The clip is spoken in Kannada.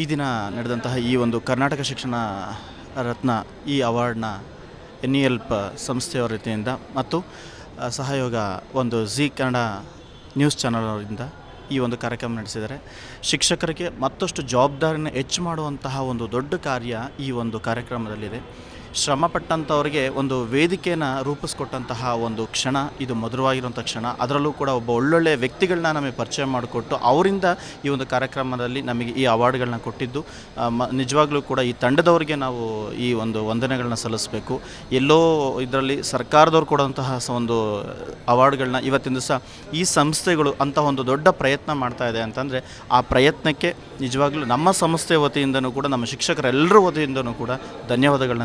ಈ ದಿನ ನಡೆದಂತಹ ಈ ಒಂದು ಕರ್ನಾಟಕ ಶಿಕ್ಷಣ ರತ್ನ ಈ ಅವಾರ್ಡ್ನ ಎನ್ ಇ ಎಲ್ಪ್ ಸಂಸ್ಥೆಯವರ ರೀತಿಯಿಂದ ಮತ್ತು ಸಹಯೋಗ ಒಂದು ಜಿ ಕನ್ನಡ ನ್ಯೂಸ್ ಚಾನಲ್ ಅವರಿಂದ ಈ ಒಂದು ಕಾರ್ಯಕ್ರಮ ನಡೆಸಿದ್ದಾರೆ. ಶಿಕ್ಷಕರಿಗೆ ಮತ್ತಷ್ಟು ಜವಾಬ್ದಾರಿನ ಹೆಚ್ಚು ಮಾಡುವಂತಹ ಒಂದು ದೊಡ್ಡ ಕಾರ್ಯ ಈ ಒಂದು ಕಾರ್ಯಕ್ರಮದಲ್ಲಿದೆ. ಶ್ರಮ ಪಟ್ಟಂಥವ್ರಿಗೆ ಒಂದು ವೇದಿಕೆಯನ್ನು ರೂಪಿಸ್ಕೊಟ್ಟಂತಹ ಒಂದು ಕ್ಷಣ, ಇದು ಮಧುರವಾಗಿರುವಂಥ ಕ್ಷಣ. ಅದರಲ್ಲೂ ಕೂಡ ಒಬ್ಬ ಒಳ್ಳೊಳ್ಳೆ ವ್ಯಕ್ತಿಗಳನ್ನ ನಮಗೆ ಪರಿಚಯ ಮಾಡಿಕೊಟ್ಟು ಅವರಿಂದ ಈ ಒಂದು ಕಾರ್ಯಕ್ರಮದಲ್ಲಿ ನಮಗೆ ಈ ಅವಾರ್ಡ್ಗಳನ್ನ ಕೊಟ್ಟಿದ್ದು. ನಿಜವಾಗ್ಲೂ ಕೂಡ ಈ ತಂಡದವರಿಗೆ ನಾವು ಈ ಒಂದು ವಂದನೆಗಳನ್ನ ಸಲ್ಲಿಸಬೇಕು. ಎಲ್ಲೋ ಇದರಲ್ಲಿ ಸರ್ಕಾರದವ್ರು ಕೊಡುವಂತಹ ಒಂದು ಅವಾರ್ಡ್ಗಳನ್ನ ಇವತ್ತಿನ ದಿವಸ ಈ ಸಂಸ್ಥೆಗಳು ಅಂತ ಒಂದು ದೊಡ್ಡ ಪ್ರಯತ್ನ ಮಾಡ್ತಾ ಇದೆ ಅಂತಂದರೆ, ಆ ಪ್ರಯತ್ನಕ್ಕೆ ನಿಜವಾಗ್ಲೂ ನಮ್ಮ ಸಂಸ್ಥೆ ವತಿಯಿಂದನೂ ಕೂಡ, ನಮ್ಮ ಶಿಕ್ಷಕರೆಲ್ಲರ ವತಿಯಿಂದನೂ ಕೂಡ ಧನ್ಯವಾದಗಳನ್ನ